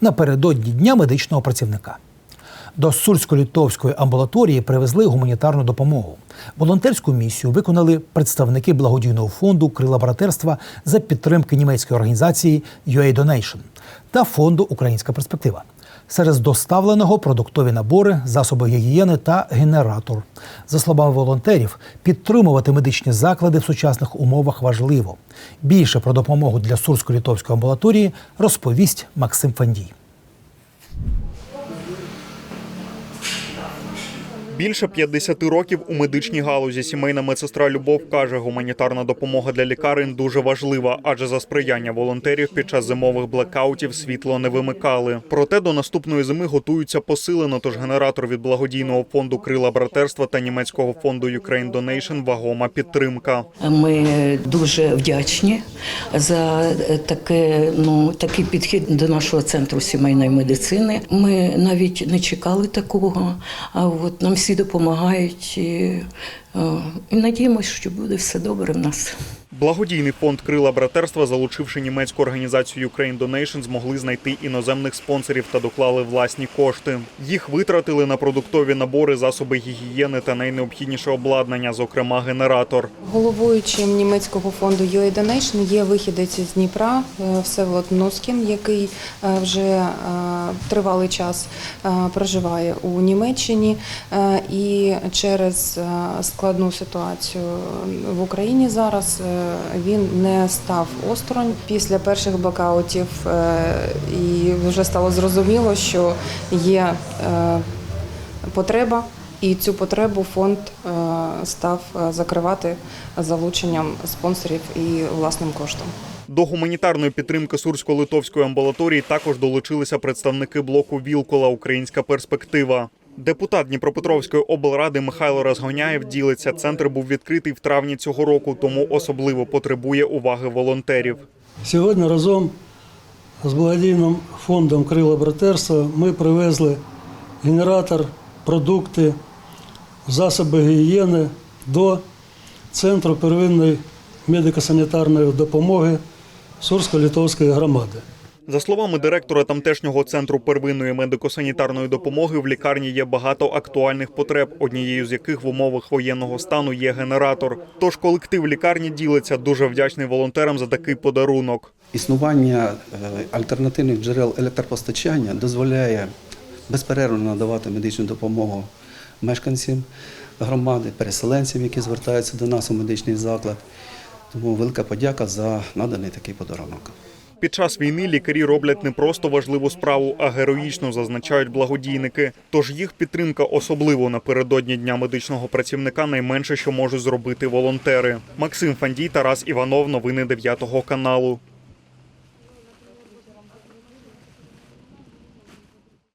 напередодні дня медичного працівника. До Сурсько-Літовської амбулаторії привезли гуманітарну допомогу. Волонтерську місію виконали представники благодійного фонду Крила братерства за підтримки німецької організації UA Donation та фонду Українська перспектива. Серед доставленого продуктові набори, засоби гігієни та генератор. За словами волонтерів, підтримувати медичні заклади в сучасних умовах важливо. Більше про допомогу для Сурсько-Літовської амбулаторії розповість Максим Фандій. Більше 50 років у медичній галузі сімейна медсестра Любов каже, гуманітарна допомога для лікарень дуже важлива, адже за сприяння волонтерів під час зимових блекаутів світло не вимикали. Проте до наступної зими готуються посилено. Тож генератор від благодійного фонду Крила братерства та німецького фонду Ukraine Donation – вагома підтримка. Ми дуже вдячні за таке, ну, такий підхід до нашого центру сімейної медицини. Ми навіть не чекали такого, а от нам всі допомагають і, е, і надіємося, що буде все добре в нас. Благодійний фонд Крила братерства, залучивши німецьку організацію Ukraine Donation, змогли знайти іноземних спонсорів та доклали власні кошти. Їх витратили на продуктові набори, засоби гігієни та найнеобхідніше обладнання, зокрема генератор. Головуючим німецького фонду UA Donation є вихідець з Дніпра е, Всеволод Носкін, який е, вже е, тривалий час проживає у Німеччині і через складну ситуацію в Україні зараз він не став осторонь після перших блокаутів е, і вже стало зрозуміло, що є е, потреба. І цю потребу фонд е, став закривати залученням спонсорів і власним коштом. До гуманітарної підтримки Сурсько-Литовської амбулаторії також долучилися представники блоку Вілкола Українська перспектива. Депутат Дніпропетровської облради Михайло Розгоняєв ділиться. Центр був відкритий в травні цього року, тому особливо потребує уваги волонтерів. Сьогодні разом з благодійним фондом Крила братерства ми привезли генератор, продукти, засоби гігієни до Центру первинної медико-санітарної допомоги Сурсько-Литовської громади. За словами директора тамтешнього центру первинної медико-санітарної допомоги, в лікарні є багато актуальних потреб, однією з яких в умовах воєнного стану є генератор. Тож колектив лікарні ділиться дуже вдячний волонтерам за такий подарунок. Існування е, альтернативних джерел електропостачання дозволяє безперервно надавати медичну допомогу мешканцям громади, переселенцям, які звертаються до нас у медичний заклад. Тому велика подяка за наданий такий подарунок. Під час війни лікарі роблять не просто важливу справу, а героїчно зазначають благодійники. Тож їх підтримка, особливо напередодні дня медичного працівника, найменше, що можуть зробити волонтери. Максим Фандій, Тарас Іванов. Новини 9 каналу.